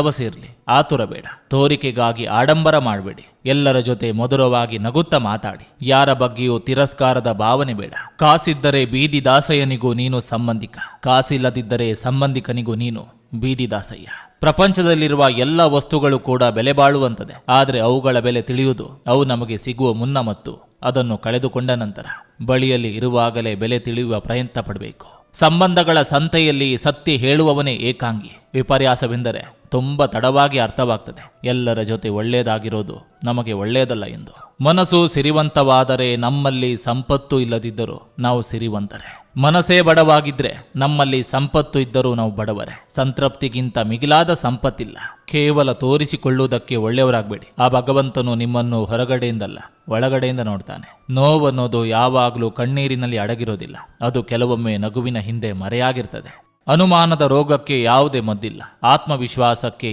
ಭರವಸೆ ಇರಲಿ ಆತುರ ಬೇಡ ತೋರಿಕೆಗಾಗಿ ಆಡಂಬರ ಮಾಡಬೇಡಿ. ಎಲ್ಲರ ಜೊತೆ ಮಧುರವಾಗಿ ನಗುತ್ತಾ ಮಾತಾಡಿ. ಯಾರ ಬಗ್ಗೆಯೂ ತಿರಸ್ಕಾರದ ಭಾವನೆ ಬೇಡ. ಕಾಸಿದ್ದರೆ ಬೀದಿ ದಾಸಯ್ಯನಿಗೂ ನೀನು ಸಂಬಂಧಿಕ. ಕಾಸಿಲ್ಲದಿದ್ದರೆ ಸಂಬಂಧಿಕನಿಗೂ ನೀನು ಬೀದಿ ದಾಸಯ್ಯ. ಪ್ರಪಂಚದಲ್ಲಿರುವ ಎಲ್ಲ ವಸ್ತುಗಳು ಕೂಡ ಬೆಲೆ ಬಾಳುವಂತದೆ. ಆದರೆ ಅವುಗಳ ಬೆಲೆ ತಿಳಿಯುವುದು ಅವು ನಮಗೆ ಸಿಗುವ ಮುನ್ನ ಮತ್ತು ಅದನ್ನು ಕಳೆದುಕೊಂಡ ನಂತರ. ಬಳಿಯಲ್ಲಿ ಇರುವಾಗಲೇ ಬೆಲೆ ತಿಳಿಯುವ ಪ್ರಯತ್ನ ಪಡಬೇಕು. ಸಂಬಂಧಗಳ ಸಂತೆಯಲ್ಲಿ ಸತ್ಯ ಹೇಳುವವನೇ ಏಕಾಂಗಿ. ವಿಪರ್ಯಾಸವೆಂದರೆ ತುಂಬ ತಡವಾಗಿ ಅರ್ಥವಾಗ್ತದೆ. ಎಲ್ಲರ ಜೊತೆ ಒಳ್ಳೆಯದಾಗಿರೋದು ನಮಗೆ ಒಳ್ಳೆಯದಲ್ಲ ಎಂದು. ಮನಸ್ಸು ಸಿರಿವಂತವಾದರೆ ನಮ್ಮಲ್ಲಿ ಸಂಪತ್ತು ಇಲ್ಲದಿದ್ದರೂ ನಾವು ಸಿರಿವಂತರೆ. ಮನಸ್ಸೇ ಬಡವಾಗಿದ್ರೆ ನಮ್ಮಲ್ಲಿ ಸಂಪತ್ತು ಇದ್ದರೂ ನಾವು ಬಡವರೇ. ಸಂತೃಪ್ತಿಗಿಂತ ಮಿಗಿಲಾದ ಸಂಪತ್ತಿಲ್ಲ. ಕೇವಲ ತೋರಿಸಿಕೊಳ್ಳುವುದಕ್ಕೆ ಒಳ್ಳೆಯವರಾಗಬೇಡಿ. ಆ ಭಗವಂತನು ನಿಮ್ಮನ್ನು ಹೊರಗಡೆಯಿಂದಲ್ಲ, ಒಳಗಡೆಯಿಂದ ನೋಡ್ತಾನೆ. ನೋವನ್ನೋದು ಯಾವಾಗಲೂ ಕಣ್ಣೀರಿನಲ್ಲಿ ಅಡಗಿರೋದಿಲ್ಲ. ಅದು ಕೆಲವೊಮ್ಮೆ ನಗುವಿನ ಹಿಂದೆ ಮರೆಯಾಗಿರ್ತದೆ. ಅನುಮಾನದ ರೋಗಕ್ಕೆ ಯಾವುದೇ ಮದ್ದಿಲ್ಲ. ಆತ್ಮವಿಶ್ವಾಸಕ್ಕೆ